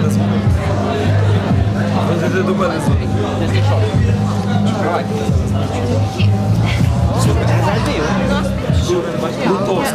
мене дзвонив. Ти до мене дзвонив. Слухай, Лутовськ.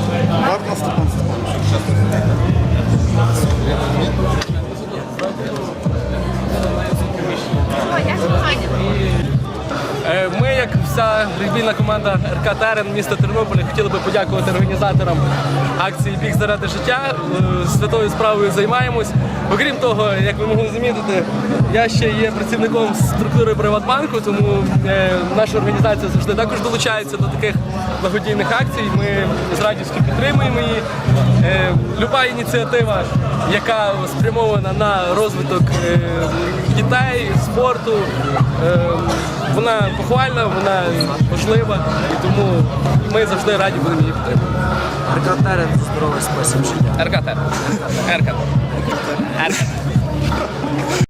вся регбійна команда РК Терен міста Тернополя, хотіли би подякувати організаторам акції Біг заради життя. Е, Святою справою займаємось. Окрім того, як ви могли замітити, я ще є працівником структури Приватбанку, тому е, наша організація завжди також долучається до таких благодійних акцій. Ми з радістю підтримуємо її. Е, Люба ініціатива, яка спрямована на розвиток дітей, спорту. Вона похвальна, вона важлива, і тому ми завжди раді будемо її підтримувати. Рекордери здоровий спосіб життя. РКТР. РКТ. РКТ.